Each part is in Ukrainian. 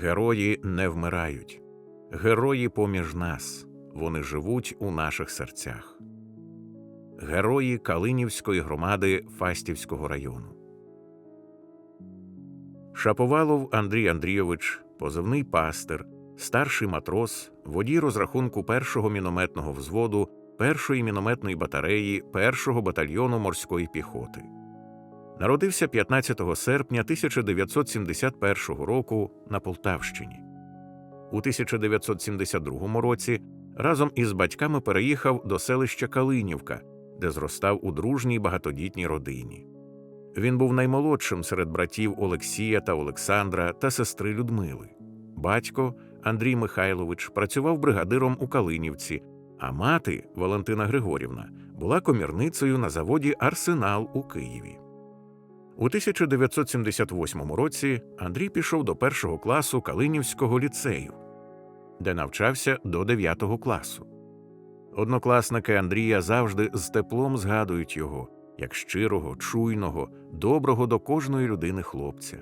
Герої не вмирають. Герої поміж нас. Вони живуть у наших серцях. Герої Калинівської громади Фастівського району. Шаповалов Андрій Андрійович, позивний пастир, старший матрос, водій розрахунку першого мінометного взводу першої мінометної батареї першого батальйону морської піхоти. Народився 15 серпня 1971 року на Полтавщині. У 1972 році разом із батьками переїхав до селища Калинівка, де зростав у дружній багатодітній родині. Він був наймолодшим серед братів Олексія та Олександра та сестри Людмили. Батько Андрій Михайлович працював бригадиром у Калинівці, а мати Валентина Григорівна була комірницею на заводі Арсенал у Києві. У 1978 році Андрій пішов до першого класу Калинівського ліцею, де навчався до 9 класу. Однокласники Андрія завжди з теплом згадують його як щирого, чуйного, доброго до кожної людини хлопця.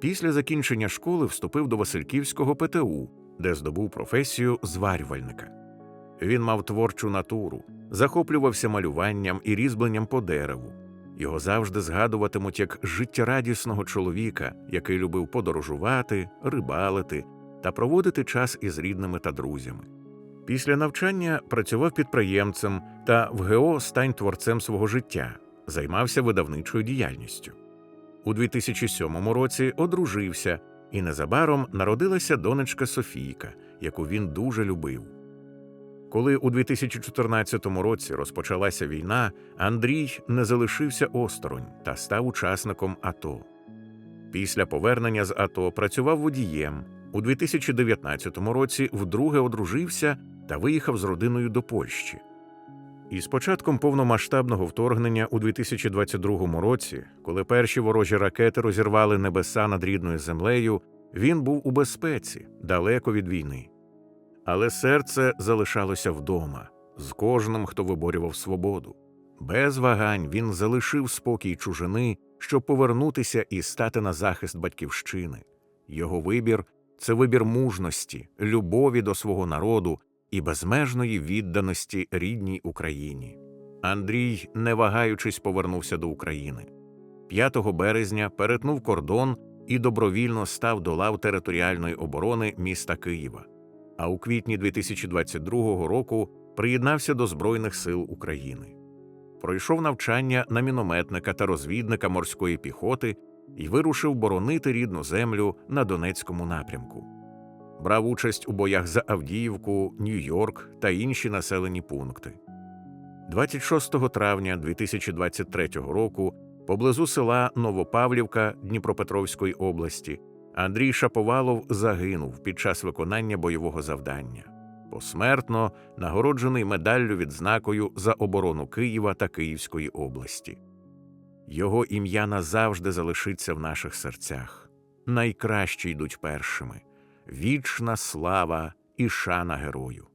Після закінчення школи вступив до Васильківського ПТУ, де здобув професію зварювальника. Він мав творчу натуру, захоплювався малюванням і різьбленням по дереву. Його завжди згадуватимуть як життєрадісного чоловіка, який любив подорожувати, рибалити та проводити час із рідними та друзями. Після навчання працював підприємцем та в ГО стань творцем свого життя, займався видавничою діяльністю. У 2007 році одружився, і незабаром народилася донечка Софійка, яку він дуже любив. Коли у 2014 році розпочалася війна, Андрій не залишився осторонь та став учасником АТО. Після повернення з АТО працював водієм. У 2019 році вдруге одружився та виїхав з родиною до Польщі. І з початком повномасштабного вторгнення у 2022 році, коли перші ворожі ракети розірвали небеса над рідною землею, він був у безпеці, далеко від війни. Але серце залишалося вдома з кожним, хто виборював свободу. Без вагань він залишив спокій чужини, щоб повернутися і стати на захист батьківщини. Його вибір це вибір мужності, любові до свого народу і безмежної відданості рідній Україні. Андрій, не вагаючись, повернувся до України. 5 березня перетнув кордон і добровільно став до лав територіальної оборони міста Києва. А у квітні 2022 року приєднався до Збройних сил України. Пройшов навчання на мінометника та розвідника морської піхоти і вирушив боронити рідну землю на Донецькому напрямку. Брав участь у боях за Авдіївку, Нью-Йорк та інші населені пункти. 26 травня 2023 року поблизу села Новопавлівка Дніпропетровської області Андрій Шаповалов загинув під час виконання бойового завдання, посмертно нагороджений медаллю відзнакою за оборону Києва та Київської області. Його ім'я назавжди залишиться в наших серцях. Найкращі йдуть першими. Вічна слава і шана герою.